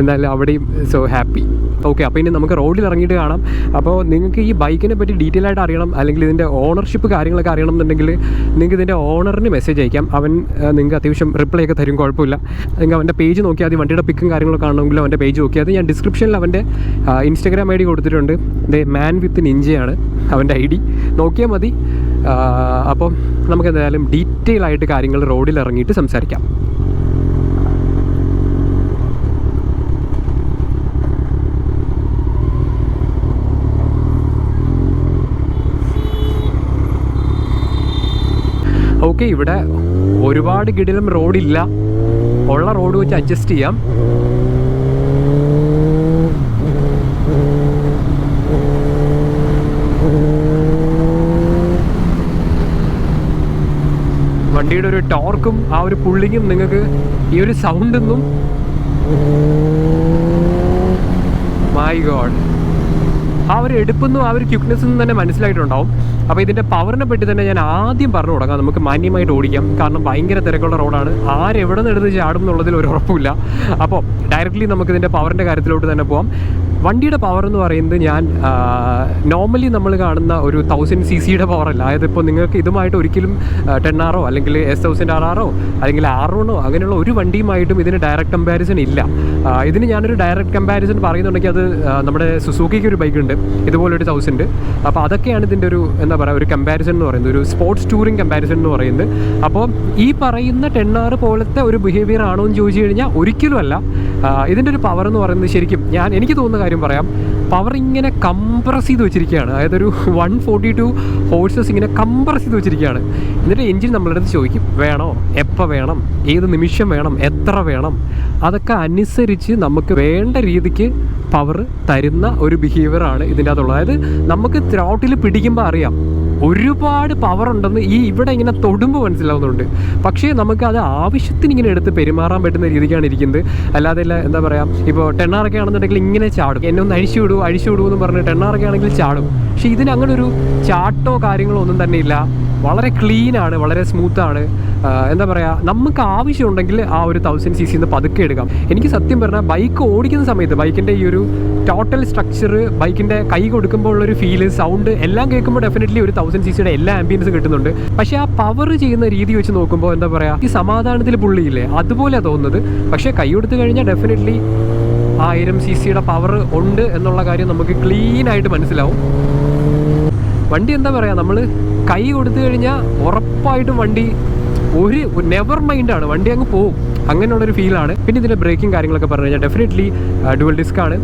എന്തായാലും അവിടെയും സോ ഹാപ്പി ഓക്കെ അപ്പോൾ ഇനി നമുക്ക് റോഡിൽ ഇറങ്ങിയിട്ട് കാണാം. അപ്പോൾ നിങ്ങൾക്ക് ഈ ബൈക്കിനെ പറ്റി ഡീറ്റെയിൽ ആയിട്ട് അറിയണം അല്ലെങ്കിൽ ഇതിന്റെ ഓണർഷിപ്പ് കാര്യങ്ങളൊക്കെ അറിയണം എന്നുണ്ടെങ്കിൽ നിങ്ങൾക്ക് ഇതിന്റെ ഓണറിന് മെസ്സേജ് അയക്കാം. അവൻ നിങ്ങൾക്ക് അത്യാവശ്യം റിപ്ലൈ ഒക്കെ തരും കുഴപ്പമില്ല. നിങ്ങൾക്ക് അവന്റെ പേജ് നോക്കിയാൽ മതി വണ്ടിയുടെ പിക്കും കാര്യങ്ങളൊക്കെ കാണണമെങ്കിൽ അവന്റെ പേജ് നോക്കിയാൽ മതി. ഞാൻ ഡിസ്ക്രിപ്ഷനിൽ അവന്റെ ഇൻസ്റ്റാഗ്രാം ഐ ഡി കൊടുത്തിട്ടുണ്ട്. ദേ മാൻ വിത്ത് നിഞ്ചയാണ് അവന്റെ ഐ ഡി നോക്കിയാൽ മതി. അപ്പം നമുക്ക് എന്തായാലും ഡീറ്റെയിൽ ആയിട്ട് കാര്യങ്ങൾ റോഡിൽ ഇറങ്ങിയിട്ട് സംസാരിക്കാം. ഓക്കെ ഇവിടെ ഒരുപാട് കിടിലം റോഡില്ല. ഉള്ള റോഡ് വെച്ച് അഡ്ജസ്റ്റ് ചെയ്യാം. വണ്ടിയുടെ ഒരു ടോർക്കും ആ ഒരു പുള്ളിങ്ങും നിങ്ങൾക്ക് ഈ ഒരു സൗണ്ടെന്നും മൈ ഗോഡ് ആ ഒരു എടുപ്പെന്നും ആ ഒരു ക്യുക്നെസ്സും തന്നെ മനസ്സിലായിട്ടുണ്ടാവും. അപ്പോൾ ഇതിന്റെ പവറിനെ പറ്റി തന്നെ ഞാൻ ആദ്യം പറഞ്ഞു തുടങ്ങാം. നമുക്ക് മാന്യമായിട്ട് ഓടിക്കാം. കാരണം ഭയങ്കര തിരക്കുള്ള റോഡാണ്. ആരെവിടെ നിന്ന് എടുത്ത് ചാടും എന്നുള്ളതിൽ ഒരു ഉറപ്പില്ല അപ്പോൾ ഡയറക്റ്റ്ലി നമുക്ക് ഇതിന്റെ പവറിന്റെ കാര്യത്തിലോട്ട് തന്നെ പോവാം. വണ്ടിയുടെ പവർ എന്ന് പറയുന്നത് ഞാൻ നോർമലി നമ്മൾ കാണുന്ന ഒരു തൗസൻഡ് സി സിയുടെ പവറല്ല അതായത് ഇപ്പോൾ നിങ്ങൾക്ക് ഇതുമായിട്ട് ഒരിക്കലും ടെൻ ആറോ അല്ലെങ്കിൽ എസ് തൗസൻഡ് ആർ ആറോ അല്ലെങ്കിൽ ആർ വണ്ണോ അങ്ങനെയുള്ള ഒരു വണ്ടിയുമായിട്ടും ഇതിന് ഡയറക്റ്റ് കമ്പാരിസൺ ഇല്ല. ഇതിന് ഞാനൊരു ഡയറക്റ്റ് കമ്പാരിസൺ പറയുന്നുണ്ടെങ്കിൽ അത് നമ്മുടെ സുസൂക്കിക്ക് ഒരു ബൈക്ക് ഉണ്ട്. ഇതുപോലെ ഒരു തൗസൻഡ് അപ്പോൾ അതൊക്കെയാണ് ഇതിന്റെ ഒരു എന്താ പറയുക ഒരു കമ്പാരിസൺ എന്ന് പറയുന്നത്. ഒരു സ്പോർട്സ് ടൂറിംഗ് കമ്പാരിസൺ എന്ന് പറയുന്നത്. അപ്പോൾ ഈ പറയുന്ന ടെൻ ആർ പോലത്തെ ഒരു ബിഹേവിയർ ആണോ എന്ന് ചോദിച്ചു കഴിഞ്ഞാൽ ഒരിക്കലും അല്ല ഇതിന്റെ ഒരു പവർ എന്ന് പറയുന്നത് ശരിക്കും ഞാൻ എനിക്ക് തോന്നുന്ന കാര്യം പറയാം. പവർ ഇങ്ങനെ കംപ്രസ് ചെയ്ത് വെച്ചിരിക്കുകയാണ്. അതായത് ഒരു വൺ ഫോർട്ടി ടു ഹോഴ്സസ് ഇങ്ങനെ കംപ്രസ് ചെയ്ത് വെച്ചിരിക്കുകയാണ്. എന്നിട്ട് എഞ്ചിൻ നമ്മളുടെ അടുത്ത് ചോദിക്കും വേണോ? എപ്പോൾ വേണം? ഏത് നിമിഷം വേണം? എത്ര വേണം? അതൊക്കെ അനുസരിച്ച് നമുക്ക് വേണ്ട രീതിക്ക് പവർ തരുന്ന ഒരു ബിഹേവിയറാണ് ഇതിന്റെ അകത്തുള്ളത്. അതായത് നമുക്ക് ത്രോട്ടിൽ പിടിക്കുമ്പോൾ അറിയാം. ഒരുപാട് പവർ ഉണ്ടെന്ന് ഈ ഇവിടെ ഇങ്ങനെ തൊടുമ്പോൾ മനസ്സിലാവുന്നുണ്ട്. പക്ഷേ നമുക്ക് അത് ആവശ്യത്തിന് ഇങ്ങനെ എടുത്ത് പെരുമാറാൻ പറ്റുന്ന രീതിക്കാണ് ഇരിക്കുന്നത്. അല്ലാതെ എന്താ പറയുക ഇപ്പോൾ ടെണ്ണാറൊക്കെ ആണെന്നുണ്ടെങ്കിൽ ഇങ്ങനെ ചാടും. എന്നെ ഒന്ന് അഴിച്ചു വിടൂ അഴിച്ചു വിടൂ എന്ന് പറഞ്ഞ് ടെണ്ണാറൊക്കെ ആണെങ്കിൽ ചാടും. പക്ഷേ ഇതിന് അങ്ങനെ ഒരു ചാട്ടോ കാര്യങ്ങളോ ഒന്നും തന്നെ ഇല്ല. വളരെ ക്ലീൻ ആണ് വളരെ സ്മൂത്ത് ആണ്. എന്താ പറയുക നമുക്ക് ആവശ്യമുണ്ടെങ്കിൽ ആ ഒരു തൗസൻഡ് സി സിന്ന് പതുക്കെ എടുക്കാം. എനിക്ക് സത്യം പറഞ്ഞാൽ ബൈക്ക് ഓടിക്കുന്ന സമയത്ത് ബൈക്കിന്റെ ഈ ഒരു ടോട്ടൽ സ്ട്രക്ചർ ബൈക്കിന്റെ കൈ കൊടുക്കുമ്പോൾ ഉള്ളൊരു ഫീൽ സൗണ്ട് എല്ലാം കേൾക്കുമ്പോൾ ഡെഫിനറ്റ്ലി ഒരു തൗസൻഡ് സി സിയുടെ എല്ലാ ആംബിയൻസ് കിട്ടുന്നുണ്ട്. പക്ഷേ ആ പവർ ചെയ്യുന്ന രീതി വെച്ച് നോക്കുമ്പോൾ എന്താ പറയുക ഈ സമാധാനത്തിൽ പുള്ളിയില്ലേ? അതുപോലെയാണ് തോന്നുന്നത്. പക്ഷേ കൈ കൊടുത്തു കഴിഞ്ഞാൽ ഡെഫിനറ്റ്ലി ആയിരം സി സിയുടെ പവർ ഉണ്ട് എന്നുള്ള കാര്യം നമുക്ക് ക്ലീനായിട്ട് മനസ്സിലാവും. വണ്ടി എന്താ പറയുക നമ്മൾ കൈ കൊടുത്തു കഴിഞ്ഞാൽ ഉറപ്പായിട്ടും വണ്ടി ഒരു നെവർ മൈൻഡാണ് വണ്ടി അങ്ങ് പോവും. അങ്ങനെയുള്ളൊരു ഫീലാണ്. പിന്നെ ഇതിന്റെ ബ്രേക്കിംഗ് കാര്യങ്ങളൊക്കെ പറഞ്ഞു കഴിഞ്ഞാൽ ഡെഫിനറ്റ്ലി ഡുവൽ ഡിസ്ക് ആണ്.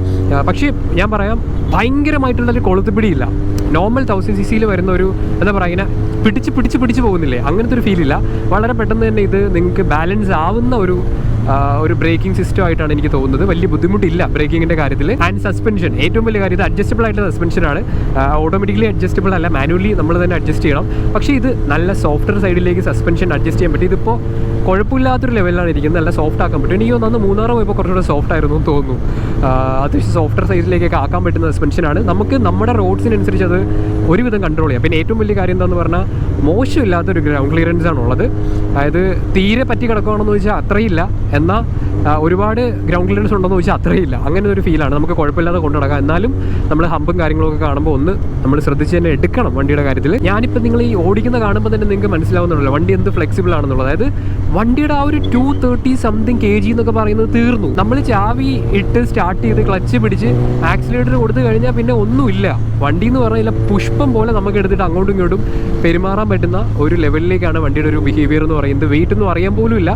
പക്ഷേ ഞാൻ പറയാം ഭയങ്കരമായിട്ടുള്ളൊരു കൊളുത്തുപിടിയില്ല. നോർമൽ തൗസൻഡ് സി സിയിൽ വരുന്ന ഒരു എന്താ പറയുക ഇങ്ങനെ പിടിച്ച് പിടിച്ച് പിടിച്ച് പോകുന്നില്ലേ? അങ്ങനത്തെ ഒരു ഫീലില്ല വളരെ പെട്ടെന്ന് തന്നെ ഇത് നിങ്ങൾക്ക് ബാലൻസ് ആവുന്ന ഒരു ഒരു ബ്രേക്കിംഗ് സിസ്റ്റം ആയിട്ടാണ് എനിക്ക് തോന്നുന്നത്. വലിയ ബുദ്ധിമുട്ടില്ല ബ്രേക്കിങ്ങിന്റെ കാര്യത്തിൽ ആൻഡ് സസ്പെൻഷൻ ഏറ്റവും വലിയ കാര്യം ഇത് അഡ്ജസ്റ്റബിൾ ആയിട്ടുള്ള സസ്പെൻഷനാണ് ഓട്ടോമാറ്റിക്കലി അഡ്ജസ്റ്റബിൾ അല്ല മാനുവലി നമ്മൾ തന്നെ അഡ്ജസ്റ്റ് ചെയ്യണം. പക്ഷേ ഇത് നല്ല സോഫ്റ്റ്വെയർ സൈഡിലേക്ക് സസ്പെൻഷൻ അഡ്ജസ്റ്റ് ചെയ്യാൻ പറ്റും. ഇതിപ്പോൾ കുഴപ്പമില്ലാത്തൊരു ലെവലിലാണ് ഇരിക്കുന്നത്. നല്ല സോഫ്റ്റ് ആക്കാൻ പറ്റും. എനിക്ക് തോന്നുന്നു മൂന്നാറ് പോയപ്പോൾ കുറച്ചുകൂടെ സോഫ്റ്റ് ആയിരുന്നു എന്ന് തോന്നുന്നു. അത്യാവശ്യം സോഫ്റ്റ് സൈസിലേക്കൊക്കെ ആക്കാൻ പറ്റുന്ന സസ്പെൻഷനാണ് നമുക്ക് നമ്മുടെ റോഡ്സിനനുസരിച്ച് അത് ഒരുവിധം കൺട്രോൾ ചെയ്യാം. പിന്നെ ഏറ്റവും വലിയ കാര്യം എന്താണെന്ന് പറഞ്ഞാൽ മോശമില്ലാത്തൊരു ഗ്രൗണ്ട് ക്ലിയറൻസ് ആണുള്ളത്. അതായത് തീരെ പറ്റി കിടക്കുകയാണെന്ന് ചോദിച്ചാൽ അത്രയില്ല എന്നാൽ ഒരുപാട് ഗ്രൗണ്ട് ക്ലിയറൻസ് ഉണ്ടെന്ന് ചോദിച്ചാൽ അത്രയില്ല. അങ്ങനെ ഒരു ഫീലാണ് നമുക്ക് കുഴപ്പമില്ലാതെ കൊണ്ടു നടക്കാം. എന്നാലും നമ്മൾ ഹമ്പും കാര്യങ്ങളൊക്കെ കാണുമ്പോൾ ഒന്ന് നമ്മൾ ശ്രദ്ധിച്ച് തന്നെ എടുക്കണം വണ്ടിയുടെ കാര്യത്തിൽ. ഞാനിപ്പോൾ നിങ്ങൾ ഈ ഓടിക്കുന്ന കാണുമ്പോൾ തന്നെ നിങ്ങൾക്ക് മനസ്സിലാവുന്നുണ്ടല്ലോ വണ്ടി എന്ത് ഫ്ലെക്സിബിൾ ആണെന്നുള്ളത്. അതായത് വണ്ടിയുടെ ആ ഒരു two thirty something K G എന്നൊക്കെ പറയുന്നത് തീർന്നു. നമ്മൾ ചാവി ഇട്ട് സ്റ്റാർട്ട് ചെയ്ത് ക്ലച്ച് പിടിച്ച് ആക്സിലേറ്റർ കൊടുത്തു കഴിഞ്ഞാൽ പിന്നെ ഒന്നുമില്ല. വണ്ടി എന്ന് പറഞ്ഞാൽ പുഷ്പം പോലെ നമുക്ക് എടുത്തിട്ട് അങ്ങോട്ടും ഇങ്ങോട്ടും പെരുമാറാൻ പറ്റുന്ന ഒരു ലെവലിലേക്കാണ് വണ്ടിയുടെ ഒരു ബിഹേവിയർ എന്ന് പറയുന്നത്. വെയിറ്റ് ഒന്നും അറിയാൻ പോലും ഇല്ല.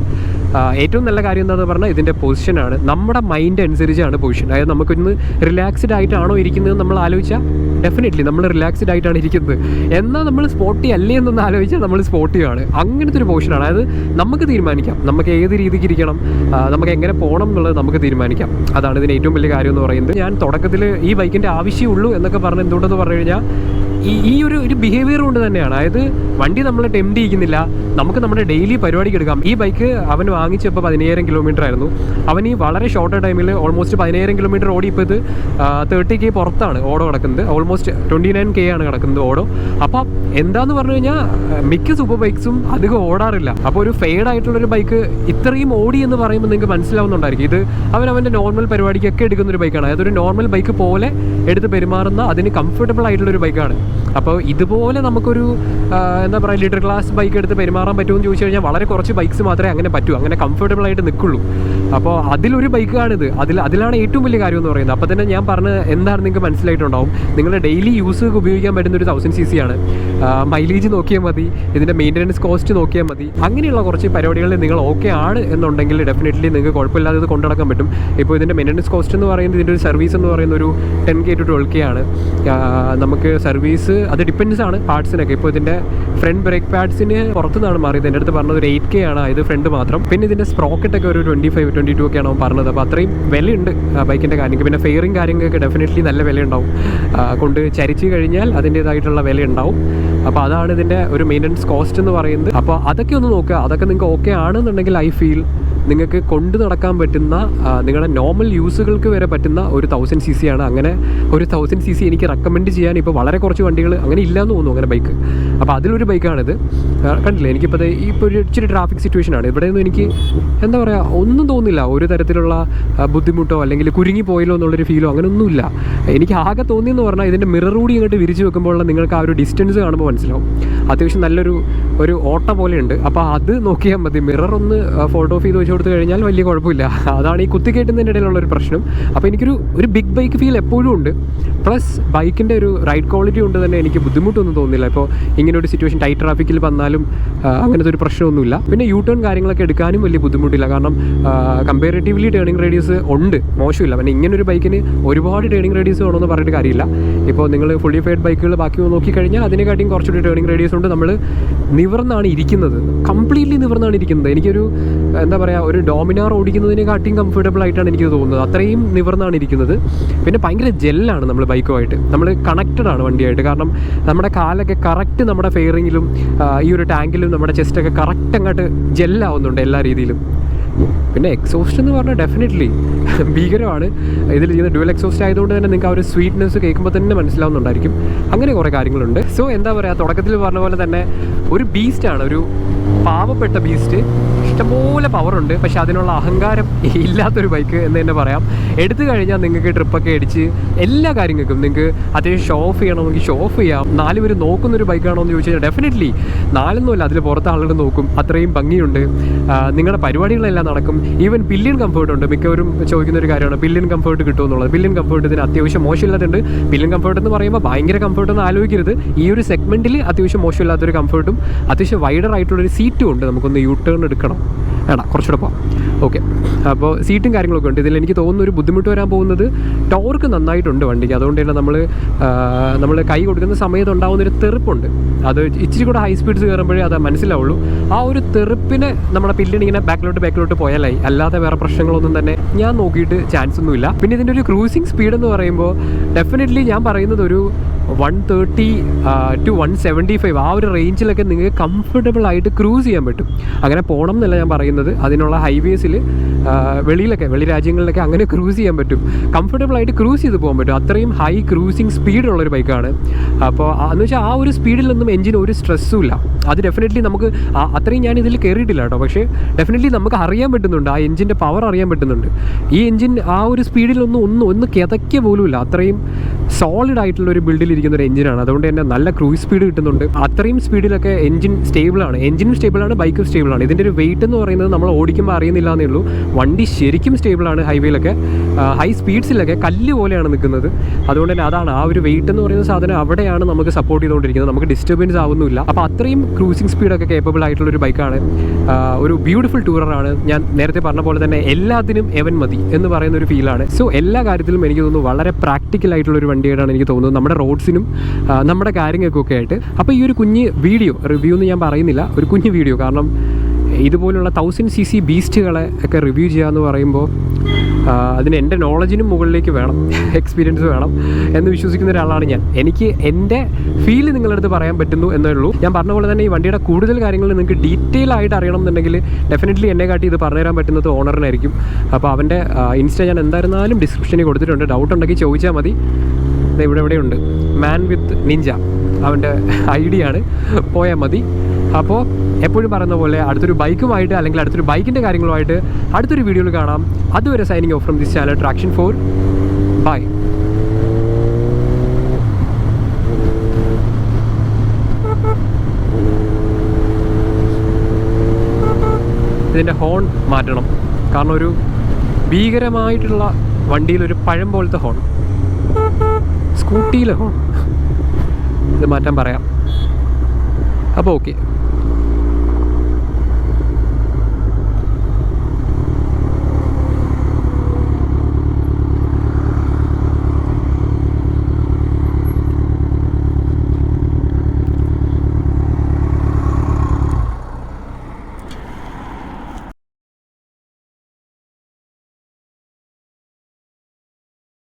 ഏറ്റവും നല്ല കാര്യം എന്താണെന്ന് പറഞ്ഞാൽ ഇതിന്റെ പൊസിഷനാണ് നമ്മുടെ മൈൻഡ് അനുസരിച്ചാണ് പൊസിഷൻ അതായത് നമുക്കൊന്ന് റിലാക്സ്ഡ് ആയിട്ടാണോ ഇരിക്കുന്നത് നമ്മൾ ആലോചിച്ചാൽ ഡെഫിനറ്റ്ലി നമ്മൾ റിലാക്സ്ഡ് ആയിട്ടാണ് ഇരിക്കുന്നത്. എന്നാൽ നമ്മൾ സ്പോട്ടി അല്ലേ എന്നൊന്ന് ആലോചിച്ചാൽ നമ്മൾ സ്പോട്ടിയാണ് അങ്ങനത്തെ ഒരു പൊസിഷനാണ് അതായത് നമുക്ക് തീരുമാനിക്കാം. നമുക്ക് ഏത് രീതിക്ക് ഇരിക്കണം നമുക്ക് എങ്ങനെ പോകണം എന്നുള്ളത് നമുക്ക് തീരുമാനിക്കാം. അതാണ് ഇതിന് ഏറ്റവും വലിയ കാര്യം എന്ന് പറയുന്നത്. ഞാൻ തുടക്കത്തിൽ ഈ ബൈക്കിന്റെ ആവശ്യമുള്ളൂ എന്നൊക്കെ പറഞ്ഞ് എന്തുകൊണ്ടെന്ന് പറഞ്ഞു കഴിഞ്ഞാൽ ഈ ഈ ഒരു ഒരു ബിഹേവിയർ കൊണ്ട് തന്നെയാണ്. അതായത് വണ്ടി നമ്മൾ ടെംപ്റ്റ് ചെയ്യിക്കുന്നില്ല. നമുക്ക് നമ്മുടെ ഡെയിലി പരിപാടിക്ക് എടുക്കാം. ഈ ബൈക്ക് അവൻ വാങ്ങിച്ചപ്പോൾ പതിനയ്യായിരം കിലോമീറ്റർ ആയിരുന്നു. അവൻ ഈ വളരെ ഷോർട്ട് ടൈമിൽ ഓൾമോസ്റ്റ് പതിനായിരം കിലോമീറ്റർ ഓടി ഇപ്പോൾ ഇത് തേർട്ടി കെ പുറത്താണ് ഓടോ കിടക്കുന്നത് ഓൾമോസ്റ്റ് ട്വന്റി നയൻ കെ ആണ് കിടക്കുന്നത് ഓടോ. അപ്പം എന്താന്ന് പറഞ്ഞു കഴിഞ്ഞാൽ മിക്ക സൂപ്പർ ബൈക്സും അധികം ഓടാറില്ല. അപ്പോൾ ഒരു ഫെയ്ഡ് ആയിട്ടുള്ളൊരു ബൈക്ക് ഇത്രയും ഓടി എന്ന് പറയുമ്പോൾ നിങ്ങൾക്ക് മനസ്സിലാവുന്നുണ്ടായിരിക്കും. ഇത് അവൻ അവന്റെ നോർമൽ പരിപാടിക്കൊക്കെ എടുക്കുന്ന ഒരു ബൈക്കാണ് ഒരു നോർമൽ ബൈക്ക് പോലെ എടുത്ത് പെരുമാറുന്ന അതിന് കംഫർട്ടബിൾ ആയിട്ടുള്ളൊരു ബൈക്കാണ് അപ്പോൾ ഇതുപോലെ നമുക്കൊരു എന്താ പറയുക ലിറ്റർ ക്ലാസ് ബൈക്ക് എടുത്ത് പെരുമാറാൻ പറ്റുമെന്ന് ചോദിച്ചു കഴിഞ്ഞാൽ വളരെ കുറച്ച് ബൈക്ക്സ് മാത്രമേ അങ്ങനെ പറ്റൂ. അങ്ങനെ കംഫർട്ടബിൾ ആയിട്ട് നിൽക്കുള്ളൂ. അപ്പോൾ അതിലൊരു ബൈക്കാണിത് അതിൽ അതിലാണ് ഏറ്റവും വലിയ കാര്യം എന്ന് പറയുന്നത്. അപ്പോൾ തന്നെ ഞാൻ പറഞ്ഞ എന്താണ് നിങ്ങൾക്ക് മനസ്സിലായിട്ടുണ്ടാവും. നിങ്ങളുടെ ഡെയിലി യൂസ് ഉപയോഗിക്കാൻ പറ്റുന്ന ഒരു തൗസൻഡ് സി സി ആണ് മൈലേജ് നോക്കിയാൽ മതി. ഇതിന്റെ മെയിന്റനൻസ് കോസ്റ്റ് നോക്കിയാൽ മതി. അങ്ങനെയുള്ള കുറച്ച് പരിപാടികളിൽ നിങ്ങൾ ഓക്കെ ആണ് എന്നുണ്ടെങ്കിൽ ഡെഫിനറ്റ്ലി നിങ്ങൾക്ക് കുഴപ്പമില്ലാതെ ഇത് കൊണ്ടുനടക്കാൻ പറ്റും. ഇപ്പോൾ ഇതിന്റെ മെയിന്റനൻസ് കോസ്റ്റ് എന്ന് പറയുന്നത് ഇതിന്റെ ഒരു സർവീസ് എന്ന് പറയുന്ന ഒരു ten K to twelve K ആണ്. നമുക്ക് സർവീസ് അത് ഡിപ്പെൻസ് ആണ് പാർട്സിനൊക്കെ. ഇപ്പോൾ ഇതിന്റെ ഫ്രണ്ട് ബ്രേക്ക് പാഡ്സിന് പുറത്തുനിന്നാണ് മാറിയത്. എന്റെ അടുത്ത് പറഞ്ഞത് ഒരു എയ്റ്റ് കെ ആണ്. ഇത് ഫ്രണ്ട് മാത്രം. പിന്നെ ഇതിന്റെ സ്പ്രോക്കറ്റൊക്കെ ഒരു ട്വന്റി ഫൈവ് ട്വന്റി ടു ഒക്കെയാണ് പറഞ്ഞത്. അപ്പോൾ അത്രയും വിലയുണ്ട് ബൈക്കിന്റെ കാര്യങ്ങൾക്ക്. പിന്നെ ഫെയറിങ് കാര്യങ്ങൾക്ക് ഡെഫിനറ്റ്ലി നല്ല വില ഉണ്ടാവും കൊണ്ട് ചരിച്ചു കഴിഞ്ഞാൽ അതിന്റേതായിട്ടുള്ള വില ഉണ്ടാവും അപ്പോൾ അതാണ് ഇതിന്റെ ഒരു മെയിന്റനൻസ് കോസ്റ്റ് എന്ന് പറയുന്നത്. അപ്പോൾ അതൊക്കെ ഒന്ന് നോക്കുക. അതൊക്കെ നിങ്ങൾക്ക് ഓക്കെ ആണെന്നുണ്ടെങ്കിൽ ഐ ഫീൽ നിങ്ങൾക്ക് കൊണ്ടു നടക്കാൻ പറ്റുന്ന നിങ്ങളുടെ നോർമൽ യൂസുകൾക്ക് വരെ പറ്റുന്ന ഒരു തൗസൻഡ് സി സി ആണ്. അങ്ങനെ ഒരു തൗസൻഡ് സി സി എനിക്ക് റെക്കമെൻഡ് ചെയ്യാൻ ഇപ്പോൾ വളരെ കുറച്ച് വണ്ടികൾ അങ്ങനെ ഇല്ലയെന്ന് തോന്നുന്നു അങ്ങനെ ബൈക്ക് അപ്പോൾ അതിലൊരു ബൈക്കാണിത് കണ്ടില്ലേ? എനിക്കിപ്പോൾ ഇപ്പോൾ ഒരു ഇച്ചിരി ട്രാഫിക് സിറ്റുവേഷൻ ആണ്. ഇവിടെ നിന്ന് എനിക്ക് എന്താ പറയുക ഒന്നും തോന്നില്ല ഒരു തരത്തിലുള്ള ബുദ്ധിമുട്ടോ അല്ലെങ്കിൽ കുരുങ്ങി പോയല്ലോ എന്നുള്ളൊരു ഫീലോ അങ്ങനെയൊന്നുമില്ല എനിക്ക് ആകെ തോന്നിയെന്ന് പറഞ്ഞാൽ ഇതിന്റെ മിറർ കൂടി ഇങ്ങോട്ട് വിരിച്ച് വെക്കുമ്പോഴുള്ള നിങ്ങൾക്ക് ആ ഒരു ഡിസ്റ്റൻസ് കാണുമ്പോൾ മനസ്സിലാവും. അത്യാവശ്യം നല്ലൊരു ഒരു ഓട്ട പോലെയുണ്ട്. അപ്പോൾ അത് നോക്കിയാൽ മതി. മിറർ ഒന്ന് ഫോട്ടോ ഓഫ് ചെയ്ത് വെച്ച് കൊടുത്തു കഴിഞ്ഞാൽ വലിയ കുഴപ്പമില്ല. അതാണ് ഈ കുത്തിക്കേറ്റുന്നതിന്റെ ഇടയിലുള്ള ഒരു പ്രശ്നം. അപ്പോൾ എനിക്കൊരു ഒരു ബിഗ് ബൈക്ക് ഫീൽ എപ്പോഴും ഉണ്ട്. പ്ലസ് ബൈക്കിന്റെ ഒരു റൈഡ് ക്വാളിറ്റി കൊണ്ട് തന്നെ എനിക്ക് ബുദ്ധിമുട്ടൊന്നും തോന്നില്ല ഇപ്പോൾ ഇങ്ങനെ ഒരു സിറ്റുവേഷൻ ടൈറ്റ് ട്രാഫിക്കിൽ വന്നാലും അങ്ങനത്തെ ഒരു പ്രശ്നമൊന്നുമില്ല. പിന്നെ യൂ ടേൺ കാര്യങ്ങളൊക്കെ എടുക്കാനും വലിയ ബുദ്ധിമുട്ടില്ല. കാരണം കമ്പാരിറ്റീവ്ലി ടേണിംഗ് റേഡിയസ് ഉണ്ട്. മോശമില്ല. പിന്നെ ഇങ്ങനൊരു ബൈക്കിന് ഒരുപാട് ടേണിംഗ് റേഡിയസ് വേണമെന്ന് പറഞ്ഞിട്ട് കാര്യമില്ല. ഇപ്പോൾ നിങ്ങൾ ഫുള്ളി ഫെയ്ഡ് ബൈക്കുകൾ ബാക്കി നോക്കിക്കഴിഞ്ഞാൽ അതിനെക്കാട്ടിയും കുറച്ചുകൂടി ടേണിംഗ് റേഡിയസ് ഉണ്ട്. നമ്മൾ നിവർന്നാണ് ഇരിക്കുന്നത്. കംപ്ലീറ്റ്ലി നിവർന്നാണ് ഇരിക്കുന്നത്. എനിക്കൊരു എന്താ പറയുക ഒരു ഡോമിനാർ ഓടിക്കുന്നതിനെക്കാട്ടിയും കംഫർട്ടബിൾ ആയിട്ടാണ് എനിക്ക് തോന്നുന്നത്. അത്രയും നിവർന്നാണ് ഇരിക്കുന്നത്. പിന്നെ ഭയങ്കര ജെല്ലാണ് നമ്മൾ ബൈക്കുമായിട്ട് നമ്മൾ കണക്റ്റഡ് ആണ് വണ്ടിയായിട്ട്. കാരണം നമ്മുടെ കാലൊക്കെ കറക്റ്റ് നമ്മുടെ ഫെയറിങ്ങിലും ഈ ഒരു ടാങ്കിലും നമ്മുടെ ചെസ്റ്റൊക്കെ കറക്റ്റ് അങ്ങോട്ട് ജെല്ലാവുന്നുണ്ട് എല്ലാ രീതിയിലും. പിന്നെ എക്സോസ്റ്റ് എന്ന് പറഞ്ഞാൽ ഡെഫിനറ്റ്ലി ഭീകരമാണ്. ഇതിൽ ചെയ്യുന്ന ഡ്യുവൽ എക്സോസ്റ്റ് ആയതുകൊണ്ട് തന്നെ നിങ്ങൾക്ക് ആ ഒരു സ്വീറ്റ്നെസ് കേൾക്കുമ്പോൾ തന്നെ മനസ്സിലാവുന്നുണ്ടായിരിക്കും. അങ്ങനെ കുറേ കാര്യങ്ങളുണ്ട്. സോ എന്താ പറയുക തുടക്കത്തിൽ പറഞ്ഞ പോലെ തന്നെ ഒരു ബീസ്റ്റാണ് ഒരു പാവപ്പെട്ട ബീസ്റ്റ് ഇഷ്ടംപോലെ പവറുണ്ട് പക്ഷെ അതിനുള്ള അഹങ്കാരം ഇല്ലാത്തൊരു ബൈക്ക് എന്ന് തന്നെ പറയാം. എടുത്തു കഴിഞ്ഞാൽ നിങ്ങൾക്ക് ട്രിപ്പൊക്കെ അടിച്ച് എല്ലാ കാര്യങ്ങൾക്കും നിങ്ങൾക്ക് അത്യാവശ്യം ഷോ ഓഫ് ചെയ്യണമെങ്കിൽ ഷോ ഓഫ് ചെയ്യാം. നാല് പേര് നോക്കുന്നൊരു ബൈക്കാണോ എന്ന് ചോദിച്ചാൽ ഡെഫിനറ്റ്ലി നാലൊന്നുമല്ല അതിൽ പുറത്ത് ആളുകൾ നോക്കും. അത്രയും ഭംഗിയുണ്ട്. നിങ്ങളുടെ പരിപാടികളെല്ലാം നടക്കും. ഈവൻ പില്യൻ കംഫേർട്ട് ഉണ്ട്. മിക്കവരും ചോദിക്കുന്ന ഒരു കാര്യമാണ് പില്യൻ കംഫേർട്ട് കിട്ടുമെന്നുള്ളത് പില്യൻ കംഫേർട്ട് ഇതിന് അത്യാവശ്യം മോശമില്ലാത്തുണ്ട് പില്യൻ കംഫേർട്ട് എന്ന് പറയുമ്പോൾ ഭയങ്കര കംഫേർട്ട് എന്ന് ആലോചിക്കരുത്. ഈ ഒരു സെഗ്മെന്റിൽ അത്യാവശ്യം മോശമില്ലാത്തൊരു കംഫേർട്ടും അത്യാവശ്യം വൈഡർ ആയിട്ടുള്ളൊരു സീറ്റും ഉണ്ട്. നമുക്കൊന്ന് യൂ ടേൺ എടുക്കണം. വേണ്ട കുറച്ചുകൂടെ പോകാം ഓക്കെ അപ്പോൾ സീറ്റും കാര്യങ്ങളൊക്കെ ഉണ്ട്. ഇതിൽ എനിക്ക് തോന്നുന്ന ഒരു ബുദ്ധിമുട്ട് വരാൻ പോകുന്നത് ടോർക്ക് നന്നായിട്ടുണ്ട് വണ്ടിക്ക്. അതുകൊണ്ട് തന്നെ നമ്മൾ നമ്മൾ കൈ കൊടുക്കുന്ന സമയത്ത് ഉണ്ടാകുന്ന ഒരു തെറുപ്പുണ്ട്. അത് ഇച്ചിരി കൂടെ ഹൈ സ്പീഡ്സ് കയറുമ്പോഴേ അത് മനസ്സിലാവുള്ളൂ. ആ ഒരു തെറുപ്പിന് നമ്മുടെ പില്ലിന് ഇങ്ങനെ ബാക്കിലോട്ട് ബാക്കിലോട്ട് പോയാലായി. അല്ലാതെ വേറെ പ്രശ്നങ്ങളൊന്നും തന്നെ ഞാൻ നോക്കിയിട്ട് ചാൻസ് ഒന്നുമില്ല പിന്നെ ഇതിന്റെ ഒരു ക്രൂസിങ് സ്പീഡ് എന്ന് പറയുമ്പോൾ ഡെഫിനറ്റ്ലി ഞാൻ പറയുന്നത് ഒരു one thirty to one seventy five ആ ഒരു റേഞ്ചിലൊക്കെ നിങ്ങൾക്ക് കംഫർട്ടബിൾ ആയിട്ട് ക്രൂസ് ചെയ്യാൻ പറ്റും. അങ്ങനെ പോകണം എന്നല്ല ഞാൻ പറയുന്നത്. അതിനുള്ള ഹൈവേസിൽ വെളിയിലൊക്കെ വെളി രാജ്യങ്ങളിലൊക്കെ അങ്ങനെ ക്രൂസ് ചെയ്യാൻ പറ്റും. കംഫർട്ടബിൾ ആയിട്ട് ക്രൂസ് ചെയ്ത് പോകാൻ പറ്റും. അത്രയും ഹൈ ക്രൂസിങ് സ്പീഡുള്ളൊരു ബൈക്കാണ് അപ്പോൾ എന്ന് വെച്ചാൽ ആ ഒരു സ്പീഡിൽ നിന്നും എഞ്ചിന് ഒരു സ്ട്രെസ്സും ഇല്ല. അത് ഡെഫിനറ്റ്ലി നമുക്ക് അത്രയും ഞാൻ ഇതിൽ കയറിയിട്ടില്ല കേട്ടോ. പക്ഷേ ഡെഫിനറ്റ്ലി നമുക്ക് അറിയാൻ പറ്റുന്നുണ്ട്. ആ എഞ്ചിന്റെ പവർ അറിയാൻ പറ്റുന്നുണ്ട്. ഈ എഞ്ചിൻ ആ ഒരു സ്പീഡിലൊന്നും ഒന്നും ഒന്ന് കിതയ്ക്ക പോലും ഇല്ല അത്രയും സോളിഡ് ആയിട്ടുള്ള ഒരു ബിൽഡിൽ ഇരിക്കുന്ന ഒരു എഞ്ചിനാണ് അതുകൊണ്ട് തന്നെ നല്ല ക്രൂസ് സ്പീഡ് കിട്ടുന്നുണ്ട്. അത്രയും സ്പീഡിലൊക്കെ എഞ്ചിൻ സ്റ്റേബിൾ ആണ്. എഞ്ചിനും സ്റ്റേബിൾ ആണ് ബൈക്കും സ്റ്റേബിൾ ആണ്. ഇതിന്റെ ഒരു വെയിറ്റ് എന്ന് പറയുന്നത് നമ്മൾ ഓടിക്കുമ്പോൾ അറിയുന്നില്ല എന്നേ ഉള്ളൂ. വണ്ടി ശരിക്കും സ്റ്റേബിൾ ആണ് ഹൈവേയിലൊക്കെ ഹൈ സ്പീഡ്സിലൊക്കെ കല്ല് പോലെയാണ് നിൽക്കുന്നത്. അതുകൊണ്ട് തന്നെ അതാണ് ആ ഒരു വെയിറ്റ് എന്ന് പറയുന്ന സാധനം അവിടെയാണ് നമുക്ക് സപ്പോർട്ട് ചെയ്തുകൊണ്ടിരിക്കുന്നത്. നമുക്ക് ഡിസ്റ്റർബൻസ് ആവുന്നില്ല. അപ്പോൾ അത്രയും ക്രൂസിംഗ് സ്പീഡൊക്കെ കേപ്പബിൾ ആയിട്ടുള്ള ഒരു ബൈക്കാണ് ഒരു ബ്യൂട്ടിഫുൾ ടൂറാണ് ഞാൻ നേരത്തെ പറഞ്ഞ പോലെ തന്നെ എല്ലാത്തിനും എവൻ മതി എന്ന് പറയുന്ന ഒരു ഫീലാണ് സോ എല്ലാ കാര്യത്തിലും എനിക്ക് തോന്നുന്നു വളരെ പ്രാക്ടിക്കൽ ആയിട്ടുള്ള ഒരു വണ്ടിയായിട്ടാണ് എനിക്ക് തോന്നുന്നത്. നമ്മുടെ റോഡ്സിനും നമ്മുടെ കാര്യങ്ങൾക്കൊക്കെ ആയിട്ട്. അപ്പോൾ ഈ ഒരു കുഞ്ഞ് വീഡിയോ റിവ്യൂ എന്ന് ഞാൻ പറയുന്നില്ല. ഒരു കുഞ്ഞ് വീഡിയോ. കാരണം ഇതുപോലുള്ള തൗസൻഡ് സി സി ബീസ്റ്റുകളെ ഒക്കെ റിവ്യൂ ചെയ്യുക എന്ന് പറയുമ്പോൾ അതിന് എന്റെ നോളജിനും മുകളിലേക്ക് വേണം എക്സ്പീരിയൻസ് വേണം എന്ന് വിശ്വസിക്കുന്ന ഒരാളാണ് ഞാൻ. എനിക്ക് എന്റെ ഫീൽ നിങ്ങളുടെ അടുത്ത് പറയാൻ പറ്റുന്നു എന്നേ ഉള്ളൂ. ഞാൻ പറഞ്ഞ പോലെ തന്നെ ഈ വണ്ടിയുടെ കൂടുതൽ കാര്യങ്ങൾ നിങ്ങൾക്ക് ഡീറ്റെയിൽ ആയിട്ട് അറിയണം എന്നുണ്ടെങ്കിൽ ഡെഫിനറ്റ്ലി എന്നെ കാട്ടി ഇത് പറഞ്ഞുതരാൻ പറ്റുന്നത് ഓണറിനായിരിക്കും അപ്പോൾ അവന്റെ ഇൻസ്റ്റ ഞാൻ എന്തായിരുന്നാലും ഡിസ്ക്രിപ്ഷനിൽ കൊടുത്തിട്ടുണ്ട്. ഡൗട്ട് ഉണ്ടെങ്കിൽ ചോദിച്ചാൽ മതി. ദേ ഇവിടെ ഉണ്ട് മാൻ വിത്ത് നിഞ്ച അവന്റെ ഐ ഡി ആണ്. പോയാൽ മതി. അപ്പോൾ എപ്പോഴും പറയുന്ന പോലെ അടുത്തൊരു ബൈക്കുമായിട്ട് അല്ലെങ്കിൽ അടുത്തൊരു ബൈക്കിന്റെ കാര്യങ്ങളുമായിട്ട് അടുത്തൊരു വീഡിയോയിൽ കാണാം. അതുവരെ signing off from this channel traction four bye ഇതിന്റെ ഹോൺ മാറ്റണം. കാരണം ഒരു ഭീകരമായിട്ടുള്ള വണ്ടിയിൽ ഒരു പഴം പോലത്തെ ഹോൺ സ്കൂട്ടിയിലെ? ഇത് മാറ്റാൻ പറയാം. അപ്പോൾ ഓക്കെ.